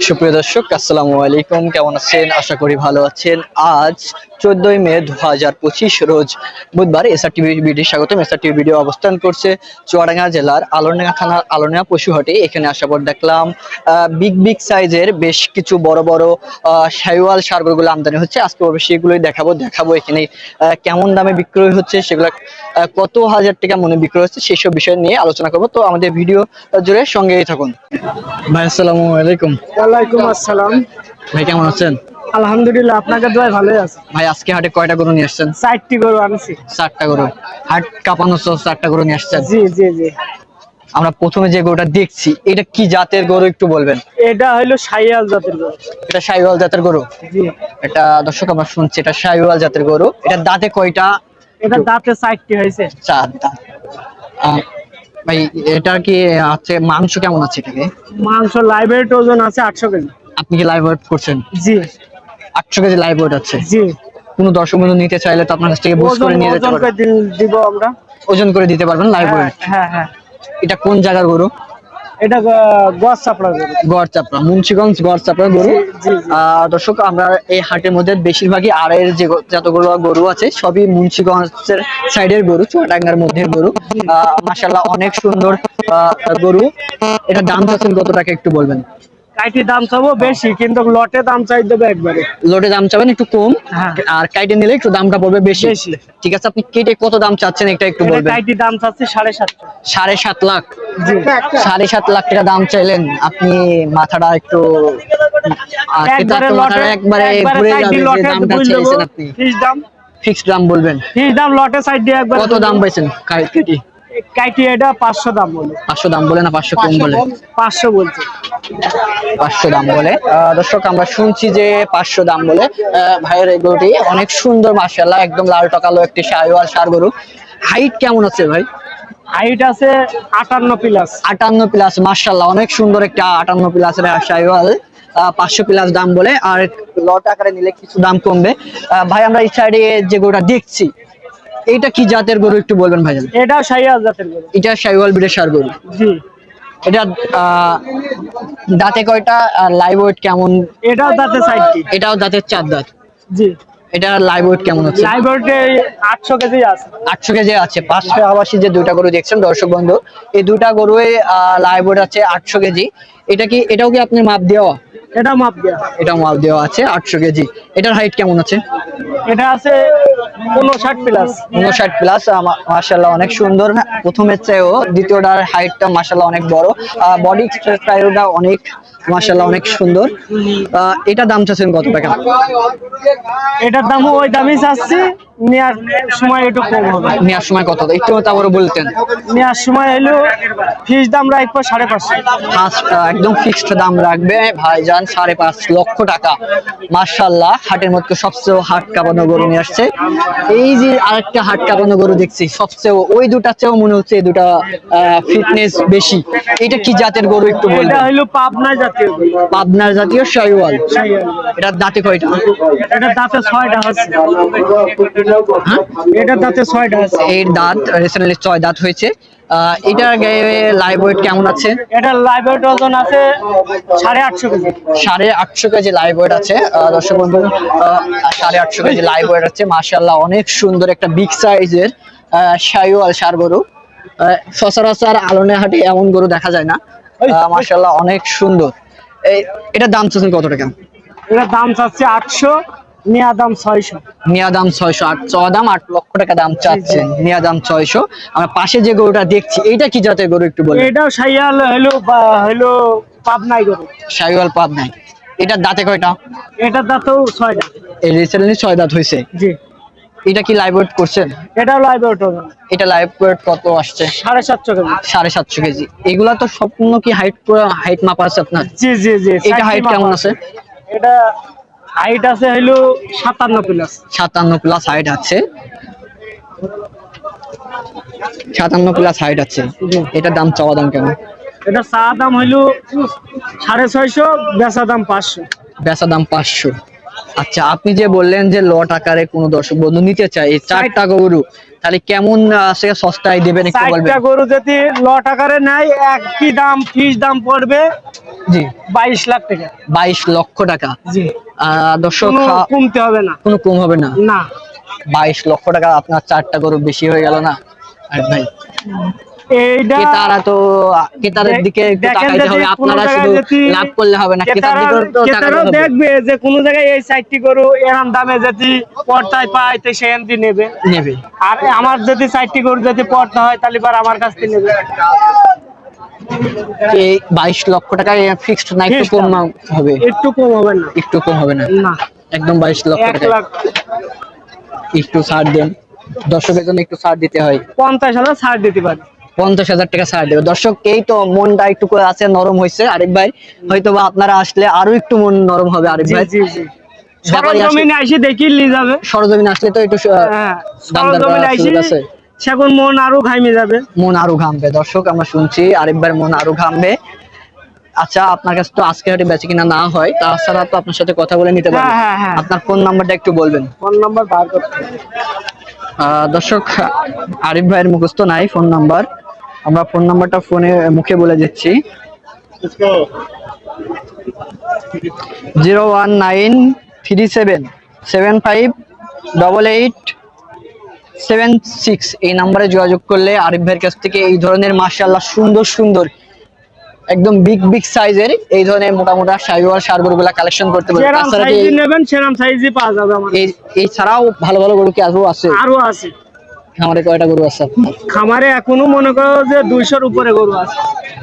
সুপ্রিয় দর্শক আসসালামু আলাইকুম। কেমন আছেন? আশা করি ভালো আছেন। আজ চোদ্দই মে দু হাজার পঁচিশ রোজ বুধবার এসআর টিভি ভিডিও স্বাগতম। এসআর টিভি ভিডিও অবস্থান করছে চুয়াডাঙ্গা জেলার আলোরডাঙ্গা থানার আলোরডাঙ্গা পশুহাটে এখানে আসার পর দেখলাম বিগ বিগ সাইজের বেশ কিছু বড় বড় শাইওয়াল সারগুলো আমদানি হচ্ছে। আজকে সেগুলোই দেখাবো দেখাবো এখানে আহ, কেমন দামে বিক্রয় হচ্ছে সেগুলো কত হাজার টাকা মনে বিক্রয় হচ্ছে সেসব বিষয় নিয়ে আলোচনা করব। তো আমাদের ভিডিও জুড়ে সঙ্গেই থাকুন। ভাই আসসালামু আলাইকুম। ওয়ালাইকুম আসসালাম। ভাই কেমন আছেন? আলহামদুলিল্লাহ আপনাকে দোয়াই ভালোই আছে। ভাই আজকে হাটে কয়টা গরু নিয়ে আসছেন? চারটি গরু আনছি। চারটা গরু। হাট কাঁপানো সহ চারটা গরু নিয়ে আসছেন? জি জি জি। আমরা প্রথমে যে গরুটা দেখছি এটা কি জাতের গরু একটু বলবেন? এটা হইল সাইয়াল জাতের গরু। এটা শাইওয়াল জাতের গরু? জি। এটা দর্শক আমরা শুনছি এটা শাইওয়াল জাতের গরু। এটা দাঁতে কয়টা? এটা দাঁতে চারটি হয়েছে। চার দাঁত। ভাই এটা কি আছে মাংস কেমন আছে এটাকে? মাংস লাইভের ওজন আছে আটশো কেজি আপনি কি লাইভ ওয়েট করছেন? জি। আটশো কেজি লাইভ ওয়েট আছে। জি। কোনো দর্শক বন্ধু নিতে চাইলে তো আপনার কাছ থেকে বুঝ করে নিয়ে যেতে পারবেন। দিব আমরা। ওজন করে দিতে পারবেন লাইভ হ্যাঁ ওয়েট হ্যাঁ হ্যাঁ। এটা কোন জায়গার গরু? এটা গছ চাপড়া গরু। গড় চাপড়া মুন্সিগঞ্জ গড় চাপড়া গরু। দর্শক আমরা এই হাটের মধ্যে বেশিরভাগই আড়াইয়ের যে যতগুলো গরু আছে সবই মুন্সিগঞ্জের সাইডের গরু চুয়াডাঙ্গার মধ্যে গরু। মাসাল্লাহ অনেক সুন্দর গরু। এটা দাম চাচ্ছেন কত টাকা একটু বলবেন? দাম চাবো বেশি কিন্তু লটে দাম চাই দেবে একবারে। লোটে দাম চাবেন একটু কম হ্যাঁ। আর কাইটে নিলে একটু দামটা পড়বে বেশি। ঠিক আছে আপনি কেটে কত দাম চাচ্ছেন এটা একটু বলবেন। দাম চাচ্ছি সাড়ে সাতশো। সাড়ে সাত লাখ। সাড়ে সাত লাখ টাকা দাম চাইলেন আপনি মাথাটা একটু একবারে ঘুরে সাইড যাবে যে লটে দামটা চাইছেন আপনি। দাম। ফিক্সড দাম বলবেন। ফিস দাম লটে সাইড দিয়ে একবার কত দাম পাইছেন কেটি কাইটি? এটা পাঁচশো দাম বলে। পাঁচশো দাম বলে না পাঁচশো কম বলে? পাঁচশো বলছে। পাঁচশো দাম বলে। দর্শক আমরা শুনছি যে পাঁচশো দাম বলে। ভাইয়ের এই গরুটি অনেক সুন্দর মার্শাল্লাহ একদম লাল টকালো একটি সাইওয়াল সার গরু। হাইট কেমন আছে ভাই? হাইট আছে আটান্ন প্লাস আটান্ন প্লাস মার্শাল্লাহ অনেক সুন্দর একটা আটান্ন প্লাস সাইওয়াল পাঁচশো প্লাস দাম বলে। আর লট আকারে নিলে কিছু দাম কমবে। ভাই আমরা এই সাইডে যে গরুটা দেখছি এইটা কি জাতের গরু একটু বলবেন ভাইজান? এটা শাইওয়াল জাতের গরু। এটা সাইওয়াল বিডের সার গরু। জি। এটা দাঁতে কয়টা আর লাইভ ওয়েট কেমন? এটাও দাঁতে সাইডটি এটাও দাঁতের চার দাঁত। জি। এটা লাইভ ওয়েট কেমন হচ্ছে? লাইব্রেরিতে আটশো কেজি আছে। আটশো কেজি আছে। পাঁচশো আবাসী যে দুইটা গরু দেখছেন দর্শক বন্ধু এই দুইটা গরুই লাইভ ওয়েট আছে আটশো কেজি। এটা কি এটাও কি আপনি মাপ দেওয়া? এটা মাপ দেওয়া। এটা মাপ দেওয়া আছে আটশো কেজি। এটার হাইট কেমন আছে? এটা আছে উনষাট প্লাস উনষাট প্লাস মার্শাল্লাহ অনেক সুন্দর। প্রথমের চেয়েও দ্বিতীয়টার হাইটটা মার্শাল্লাহ অনেক বড়। বডি স্টাইলটা অনেক মার্শাল্লাহ অনেক সুন্দর। এটা দাম চাচ্ছেন কত টাকা? এটার দামও ওই দামই চাচ্ছি নেওয়ার সময় একটু কম হবে। নেওয়ার সময় কত? একটু তারপরে বলতেন। নেওয়ার সময় হলো ফিস দাম রাখব সাড়ে পাঁচশো। একদম ফিক্সড দাম রাখবে। ভাইজান সাড়ে পাঁচ লক্ষ টাকা। মার্শাল্লাহ হাটের মধ্যে সবচেয়ে হাট কাঁপানো গরু নিয়ে আসছে। এই যে আরেকটা হাট কাঁপানো গরু দেখছি সবচেয়ে ওই দুটার চেয়েও মনে হচ্ছে এই দুটা ফিটনেস বেশি। এটা কি জাতের গরু একটু এটা হলো পাবনা গরু। পাবনার জাতীয় শাইওয়াল এটার দাঁতে কয়টা? এটার দাঁতে ছয়টা আছে। হ্যাঁ? এটার দাঁতে ছয়টা আছে। এর দাঁত রিসেন্টলি ছয় দাঁত হয়েছে। এটার গায়ে লাইভ ওয়েট কেমন আছে? এটার লাইব্রেরি ওজন আছে সাড়ে আটশো কেজি। সাড়ে আটশো কেজি লাইভ ওয়েট আছে। দর্শক বন্ধু সাড়ে আটশো কেজি লাইভ ওয়েট আছে। মার্শাল্লাহ অনেক সুন্দর একটা বিগ সাইজের শাইওয়াল সার গরু। সচরাচর আলোনে হাটে এমন গরু দেখা যায় না। মার্শাল্লাহ অনেক সুন্দর। এটার দাম চাচ্ছেন কত টাকা? এটার দাম চাচ্ছে আটশো নেওয়া দাম ছয়শো। নিয়া দাম ছয়শো আট চ দাম আট লক্ষ টাকা দাম চাচ্ছেন নিয়া দাম ছয়শো। আমরা পাশে যে গরুটা দেখছি এইটা কি জাতের গরু একটু বলুন? এটাও সাইয়াল হলো হলো পাবনাই গরু। শাইওয়াল পাব নাই এটার দাঁতে কয়টা? এটার দাঁতেও ছয়টা। এই রিসেন্টলি ছয় দাঁত হয়েছে জি। এটা কি লাইভ ওয়েট করছেন? এটাও লাইব্রেরি ওজন এটা লাইভ ওয়েট কত আসছে? সাড়ে সাতশো কেজি। সাড়ে সাতশো কেজি। এগুলা তো স্বপ্ন কি হাইট হাইট মাপা আছে আপনার? জি জি জি এটা হাইট কেমন আছে? এটা হাইট আছে হলো সাতান্ন প্লাস সাতান্ন প্লাস হাইট আছে। সাতান্ন প্লাস হাইট আছে। এটার দাম চাওয়া দাম কেমন? এটা চা দাম হইল সাড়ে ছয়শো বেচা দাম পাঁচশো। বেচা দাম পাঁচশো। আচ্ছা আপনি যে বললেন যে লট আকারে কোনো দর্শক বন্ধু নিতে চাই এই চারটা গরু তাহলে কেমন সে সস্তায় দেবেন একটু বলবেন? চারটা গরু যদি লট আকারে নেয় একই দাম ফিস দাম পড়বে জি। বাইশ লাখ টাকা। বাইশ লক্ষ টাকা। জি। দর্শক কমতে হবে না। কোনো কম হবে না? না। বাইশ লক্ষ টাকা আপনার চারটা গরু বেশি হয়ে গেল না? আর ভাই ক্রেতারা তো ক্রেতাদের দিকে একটু তাকাইতে হবে আপনারা শুধু লাভ করলে হবে না ক্রেতার ক্রেতারা তো তাকাইতে হবে। দেখবে যে কোন জায়গায় এই চারটি গরু এরম দামে যদি পর্দায় পায় তো সে এমনি নেবে। নেবে। আর আমার যদি গরু যদি পড়তে হয় তাহলে এবার আমার কাছ থেকে নেবে। এই বাইশ লক্ষ টাকায় ফিক্সড না একটু কম হবে। একটু কম হবে না। একটু কম হবে না? না। একদম বাইশ লক্ষ টাকা একটু ছাড় দেন। দর্শকের জন্য একটু ছাড় দিতে হয়। পঞ্চাশ হাজার ছাড় দিতে পারি। পঞ্চাশ হাজার টাকা ছাড় দেবে। দর্শক এই তো মনটা একটু করে আছে নরম হয়েছে। আরেক ভাই হয়তো বা আপনারা আসলে আরও একটু মন নরম হবে আরেক ভাই। সরজমিনে এসে দেখি যাবে। সরজমিন আসলে তো একটু হ্যাঁ সরজমিনে আছে। সেখন মন আরও ঘাইমে যাবে। মন আরও ঘামবে। দর্শক আমরা শুনছি আরেকবার মন আরও ঘামবে। আচ্ছা আপনার কাছে তো আজকে হাটে বেচে কিনা না হয় তাছাড়া তো আপনার সাথে কথা বলে নিতে পারবেন হ্যাঁ, হ্যাঁ। আপনার ফোন নাম্বারটা একটু বলবেন। ফোন নাম্বার বার করতে আহ, দর্শক আরিফ ভাইয়ের মুখস্থ নাই ফোন নাম্বার। আমরা ফোন নাম্বারটা ফোনে মুখে বলে দিচ্ছি। Zero one nine three seven seven five double eight seven six. এই নাম্বারে যোগাযোগ করলে আরিফ ভাইয়ের কাছ থেকে এই ধরনের মাশাআল্লাহ সুন্দর সুন্দর একদম বিগ বিগ সাইজের এই ধরনের মোটা মোটা সাইওয়াল সারগরগুলা কালেকশন করতে পারবেন যেরকম তাছাড়া নেবেন সেরকম সাইজই পাওয়া যাবে আমার এই এই ছাড়াও ভালো ভালো গরু কি আরও আছে? আরও আছে। আমাদের কয়টা গরু আছে আপনার? খামারে এখনও মনে করো যে দুইশোর উপরে গরু আছে।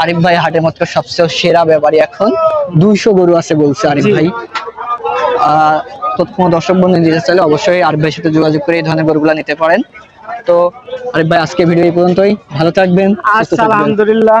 আরিফ ভাই হাটে মতো সবচেয়ে সেরা ব্যাপারী এখন দুইশো গরু আছে বলছে আরিফ ভাই। আহ, তো কোনো দর্শক বন্ধু নিতে চাইলে অবশ্যই আরিফ ভাইয়ের সাথে যোগাযোগ করে এই ধরনের গরুগুলা নিতে পারেন। তো আরিফ ভাই আজকে ভিডিও এই পর্যন্তই। ভালো থাকবেন। আলহামদুলিল্লাহ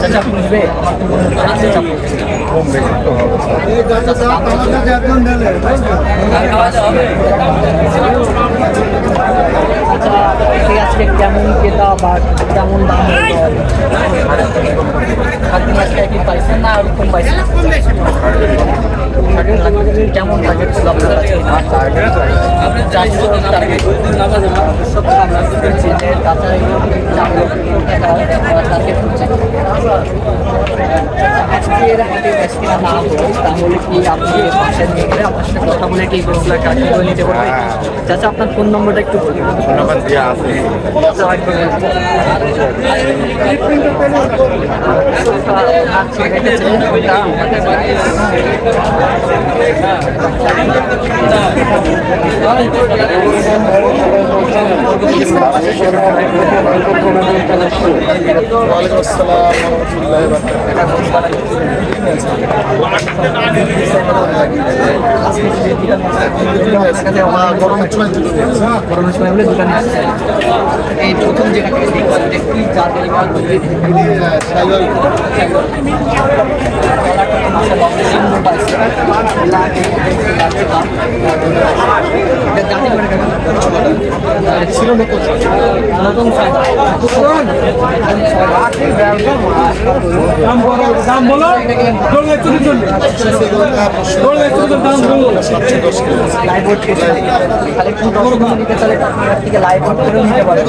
চাচা বুঝবে? কেমন ক্রেতা বা কেমন দাম না আর কম পাইছেন কেমন টার্গেট তাছাড়া আপনি আপনার সাথে কথা বলে কি গরুগুলো কাটি করে নিতে পারবে চাচা আপনার ফোন নম্বরটা একটু বলুন গরমের সময় বলে দোকানে এই প্রথম যেটা দেখলাম যে কি ছিল নতুন দাম বলো। দৌড়ে চলে চলবে দৌড়ে চলে দাম বলো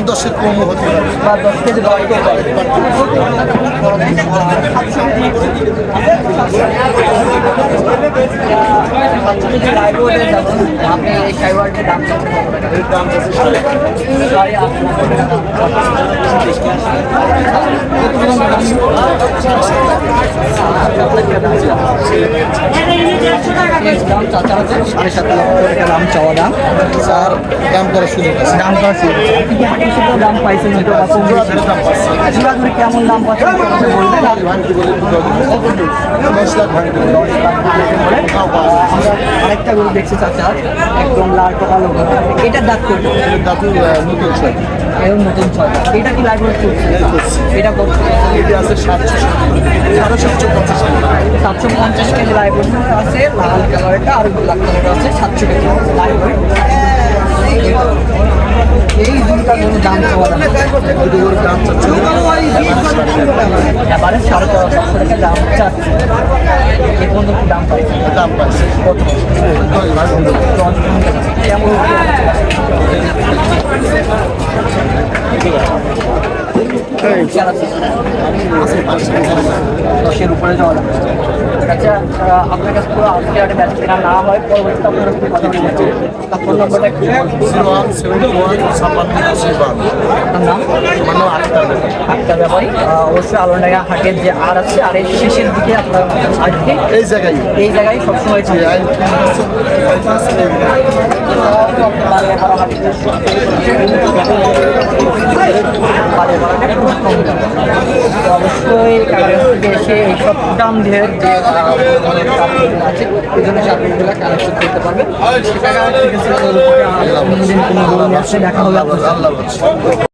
দশের কম হতে বা দশ কেজি দশ কেজি পারে লাইভ বোর্ডে যাবেন আপনি এই সাইবারটির দাম চাচা হচ্ছে সাড়ে সাত লক্ষ টাকা দাম চাওয়া দাম স্যার দাম করার সুযোগ আছে দাম পাচ্ছি কিছুটা দাম পাইছেন কম বেশি। জোড়াজুড়ি কেমন দাম পাচ্ছেন বলবেন আর দশ লাখ আমরা আরেকটা গরু দেখছি, চাচা, একদম লাল কালো এটা দাঁত করবে দাদু নতুন এর নতুন ছয় এটা কি লাইভ করছে? এটা করছে। এটা আছে সাতশো সাড়ে সাতশো পঞ্চাশ সাতশো পঞ্চাশ কেজি লাইভ আছে লাল কালারটা আর গোলাপ কালারটা আছে সাতশো কেজি লাইভ এই দুটা কোনো দাম পাওয়া দাম দাম চাচ্ছে। এবারে সাড়ে চারশো টাকা দাম চাচ্ছে এ পর্যন্ত দাম পাইছে দাম লাখ কেমন দশের উপরে যাওয়া আচ্ছা আপনার কাছে পুরো আজকে একটা ব্যাচ কেনা না হয় পরবর্তীতে আপনার সাথে কথা বলে তার ফোন নম্বরটা একটু জিরো ওয়ান সেভেন ওয়ান ছাপ্পান্ন আশি আপনার নাম? আমার নাম আক্তার একটা অবশ্যই আলোনাগা হাটের যে আর আছে আর এই শেষের দিকে আপনার আসবে। এই জায়গায়। এই জায়গায় সবসময় এই অবশ্যই কাছ এসে এইসব দাম দিয়ে যে আছে, এই জন্য কালেকশন করতে পারবে। সেটা দেখা হবে